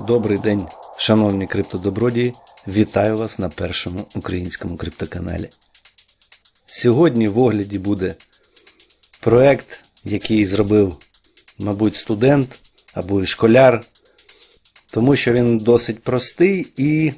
Добрий день, шановні криптодобродії. Вітаю вас на першому українському криптоканалі. Сьогодні в огляді буде проект, який зробив, мабуть, студент або і школяр, тому що він досить простий і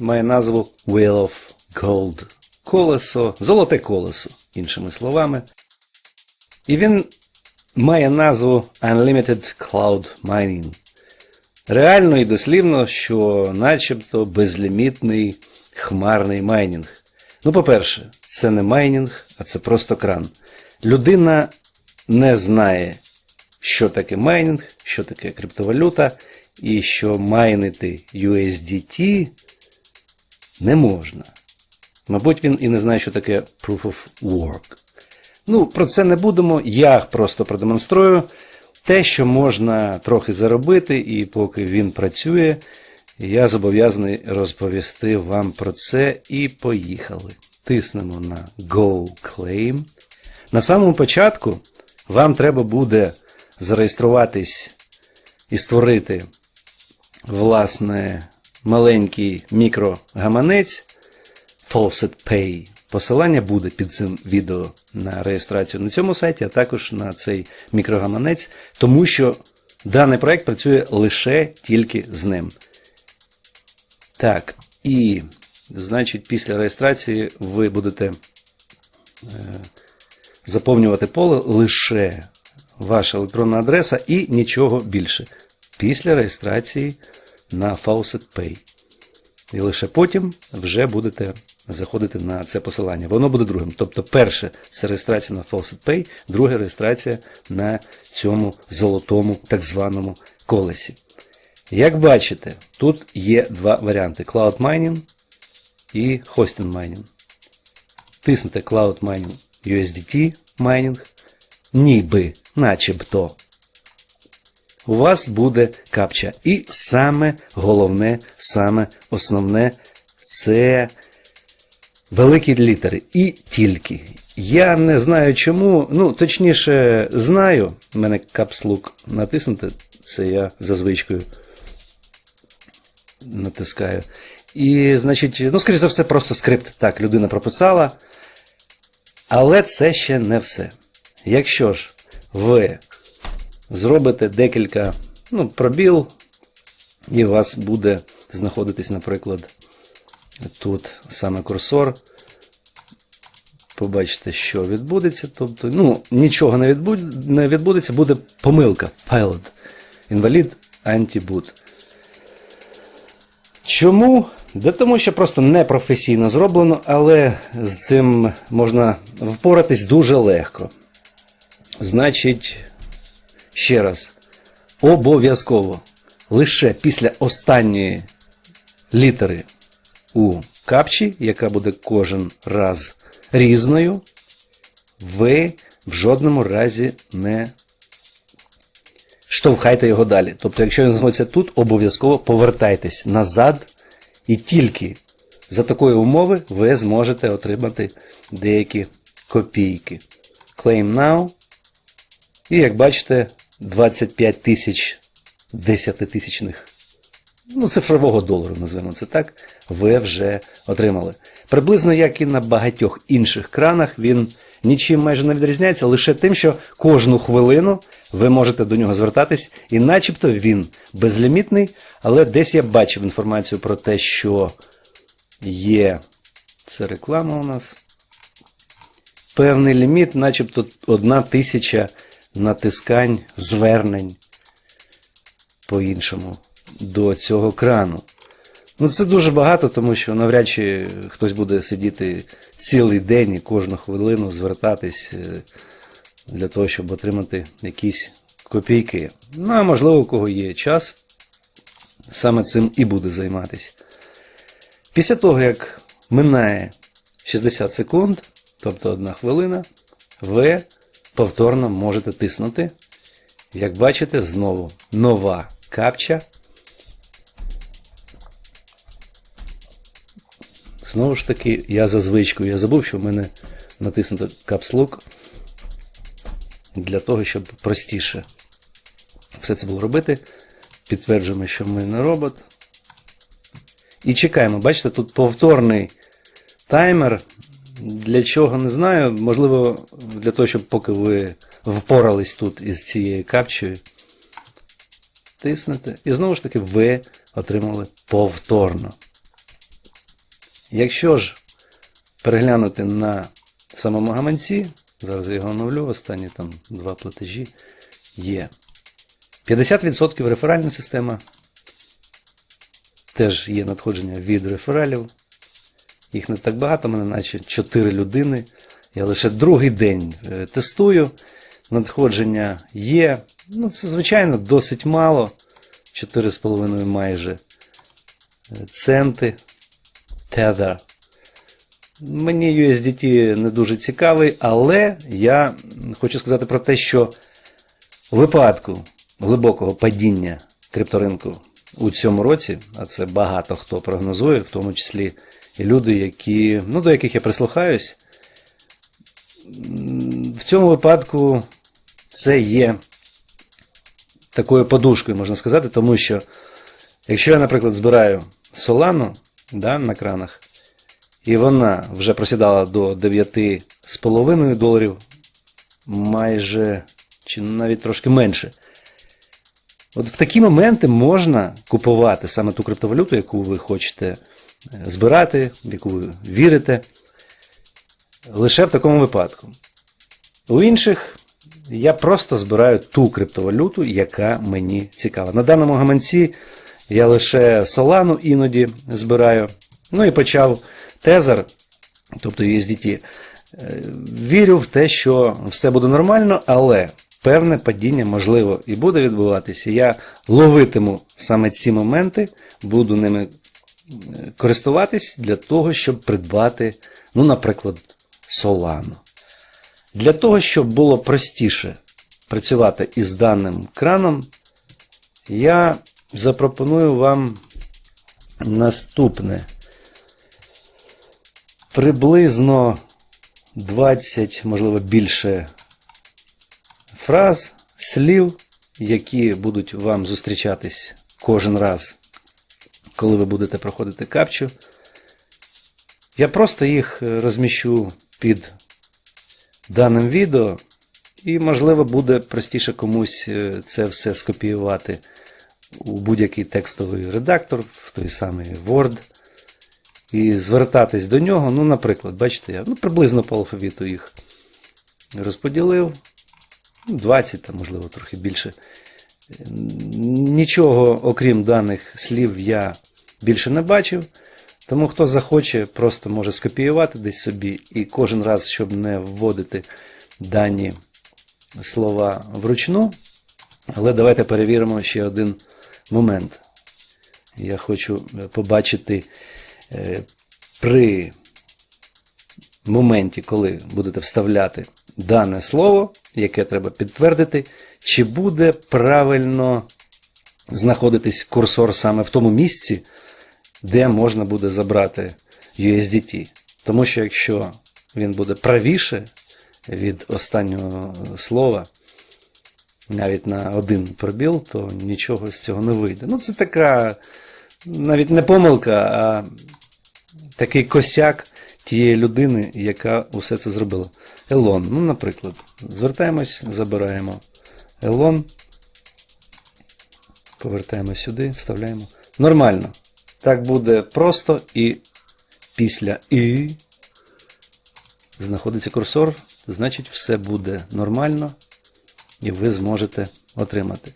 має назву Wheel of Gold. Колесо, золоте колесо, іншими словами. І він має назву Unlimited Cloud Mining. Реально і дослівно, що начебто безлімітний хмарний майнінг. Ну, по-перше, це не майнінг, а це просто кран. Людина не знає, що таке майнінг, що таке криптовалюта, і що майнити USDT не можна. Мабуть, він і не знає, що таке Proof of Work. Ну, про це не будемо. Я просто продемонструю те, що можна трохи заробити, і поки він працює, я зобов'язаний розповісти вам про це. І поїхали. Тиснемо на Go Claim. На самому початку вам треба буде зареєструватись і створити, власне, маленький мікрогаманець Faucet Pay. Посилання буде під цим відео на реєстрацію на цьому сайті, а також на цей мікрогаманець, тому що даний проект працює лише тільки з ним. Так, і, значить, після реєстрації ви будете е, заповнювати поле лише ваша електронна адреса і нічого більше. Після реєстрації на Faucet Pay. І лише потім вже будете заходити на це посилання. Воно буде другим. Тобто, перше це реєстрація на Faucet Pay, друге реєстрація на цьому золотому так званому колесі. Як бачите, тут є два варіанти: Cloud Mining і Hosting Mining. Тиснете Cloud Mining USDT Mining, ніби, начебто у вас буде капча. І саме головне, саме основне це великі літери. І тільки. Я не знаю чому, ну, точніше, знаю, в мене капслук натиснути, це я за звичкою натискаю. І, значить, ну, скоріше за все, просто скрипт. Так, людина прописала. Але це ще не все. Якщо ж ви зробите декілька ну, пробіл, і у вас буде знаходитись, наприклад, тут саме курсор. Побачите, що відбудеться. Тобто, ну, нічого не, відбуд... не відбудеться, буде помилка. Pilot. Інвалід антибут. Чому? Да тому що просто непрофесійно зроблено, але з цим можна впоратись дуже легко. Значить, ще раз, обов'язково лише після останньої літери у капчі, яка буде кожен раз різною, ви в жодному разі не штовхайте його далі. Тобто, якщо він знаходиться тут, обов'язково повертайтесь назад, і тільки за такої умови ви зможете отримати деякі копійки. Claim now. І як бачите, 25 тисяч 10 тисячних, ну, цифрового долару, назвемо це так, ви вже отримали. Приблизно як і на багатьох інших кранах, він нічим майже не відрізняється, лише тим, що кожну хвилину ви можете до нього звертатись, і начебто він безлімітний, але десь я бачив інформацію про те, що є. Це реклама у нас. Певний ліміт, начебто одна тисяча натискань, звернень по-іншому до цього крану. Ну, це дуже багато, тому що навряд чи хтось буде сидіти цілий день і кожну хвилину звертатись е, для того, щоб отримати якісь копійки. Ну, а можливо, у кого є час, саме цим і буде займатися. Після того, як минає 60 секунд, тобто одна хвилина, ви повторно можете тиснути. Як бачите, знову нова капча. Знову ж таки, я за звичкою, я забув, що в мене натиснуто капслук для того, щоб простіше все це було робити. Підтверджуємо, що ми не робот. І чекаємо. Бачите, тут повторний таймер. Для чого не знаю. Можливо, для того, щоб поки ви впорались тут із цією капчею. Тиснете. І знову ж таки ви отримали повторно. Якщо ж переглянути на самому гаманці, зараз я його оновлю, останні там два платежі є. 50% реферальна система. Теж є надходження від рефералів. Їх не так багато, мене наче 4 людини. Я лише другий день е, тестую. Надходження є. Ну, це, звичайно, досить мало. 4,5 майже е, центи. Tether. Мені USDT не дуже цікавий, але я хочу сказати про те, що у випадку глибокого падіння крипторинку у цьому році, а це багато хто прогнозує, в тому числі і люди, які, ну, до яких я прислухаюсь, в цьому випадку це є такою подушкою, можна сказати, тому що якщо я, наприклад, збираю солану да, на кранах, і вона вже просідала до 9,5 доларів, майже чи навіть трошки менше. От в такі моменти можна купувати саме ту криптовалюту, яку ви хочете е, збирати, в яку ви вірите. Лише в такому випадку. У інших я просто збираю ту криптовалюту, яка мені цікава. На даному гаманці я лише Solana іноді збираю. Ну і почав Тезер, тобто USDT. Е, Вірю в те, що все буде нормально, але певне падіння можливо і буде відбуватися. Я ловитиму саме ці моменти, буду ними е, користуватись для того, щоб придбати, ну, наприклад, Solana. Для того, щоб було простіше працювати із даним краном, я запропоную вам наступне. Приблизно 20, можливо, більше фраз, слів, які будуть вам зустрічатись кожен раз, коли ви будете проходити капчу. Я просто їх розміщу під даним відео, і, можливо, буде простіше комусь е, це все скопіювати у будь-який текстовий редактор, в той самий Word, і звертатись до нього. Ну, наприклад, бачите, я ну, приблизно по алфавіту їх розподілив. 20, там, можливо, трохи більше. Нічого, окрім даних слів, я більше не бачив. Тому хто захоче, просто може скопіювати десь собі і кожен раз, щоб не вводити дані слова вручну. Але давайте перевіримо ще один момент. Я хочу побачити е, при моменті, коли будете вставляти дане слово, яке треба підтвердити, чи буде правильно знаходитись курсор саме в тому місці, де можна буде забрати USDT. Тому що якщо він буде правіше від останнього слова, навіть на один пробіл, то нічого з цього не вийде. Ну, це така навіть не помилка, а такий косяк тієї людини, яка усе це зробила. Елон, ну, наприклад, звертаємось, забираємо елон, повертаємо сюди, вставляємо. Нормально. Так буде просто і після І знаходиться курсор, значить все буде нормально і ви зможете отримати.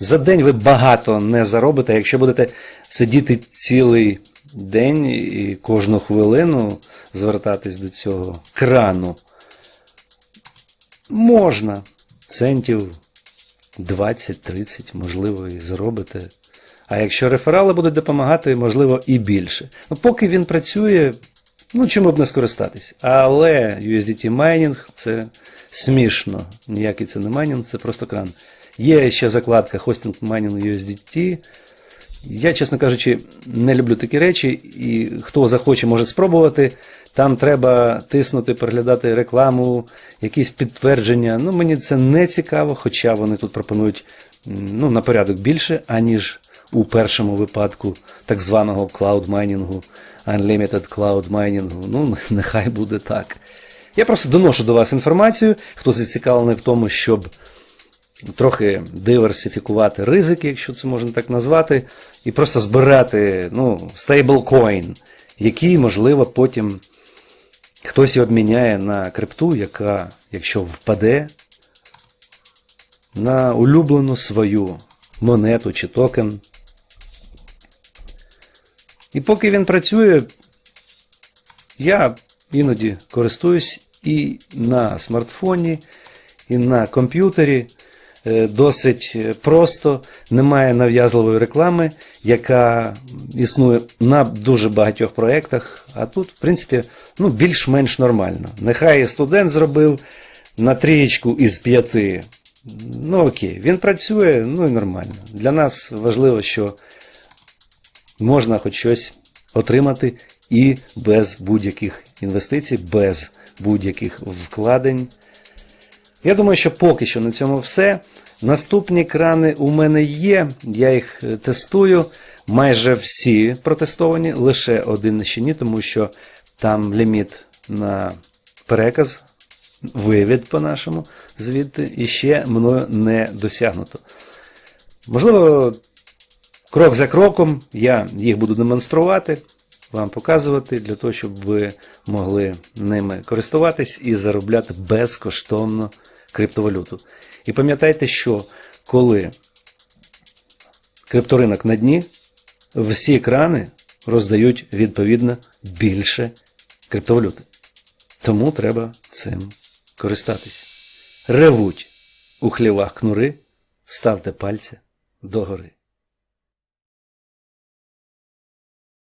За день ви багато не заробите, якщо будете сидіти цілий день і кожну хвилину звертатись до цього крану. Можна центів 20-30, можливо, і заробите. А якщо реферали будуть допомагати, можливо, і більше. Ну, Поки він працює, ну чому б не скористатись. Але USDT майнінг це смішно. Ніякий це не майнінг, це просто кран. Є ще закладка Hosting Mining USDT. Я, чесно кажучи, не люблю такі речі, і хто захоче, може спробувати. Там треба тиснути, переглядати рекламу, якісь підтвердження. Ну, мені це не цікаво, хоча вони тут пропонують ну, на порядок більше, аніж у першому випадку так званого cloud майнінгу, unlimited cloud майнінгу. Ну, нехай буде так. Я просто доношу до вас інформацію, хто зацікавлений в тому, щоб трохи диверсифікувати ризики, якщо це можна так назвати, і просто збирати ну, стейблкоін, який, можливо, потім хтось і обміняє на крипту, яка, якщо впаде, на улюблену свою монету чи токен. І поки він працює, я іноді користуюсь і на смартфоні, і на комп'ютері. Е, Досить е, просто, немає нав'язливої реклами, яка існує на дуже багатьох проєктах. А тут, в принципі, ну, більш-менш нормально. Нехай студент зробив на трієчку із п'яти. Ну окей, він працює, ну і нормально. Для нас важливо, що можна хоч щось отримати і без будь-яких інвестицій, без будь-яких вкладень. Я думаю, що поки що на цьому все. Наступні крани у мене є, я їх е, тестую. Майже всі протестовані, лише один ще ні, тому що там ліміт на переказ, вивід по-нашому звідти, і ще мною не досягнуто. Можливо, крок за кроком я їх буду демонструвати, вам показувати, для того, щоб ви могли ними користуватись і заробляти безкоштовно криптовалюту. І пам'ятайте, що коли крипторинок на дні, всі екрани роздають відповідно більше криптовалюти. Тому треба цим користатись. Ревуть у хлівах кнури, ставте пальця догори.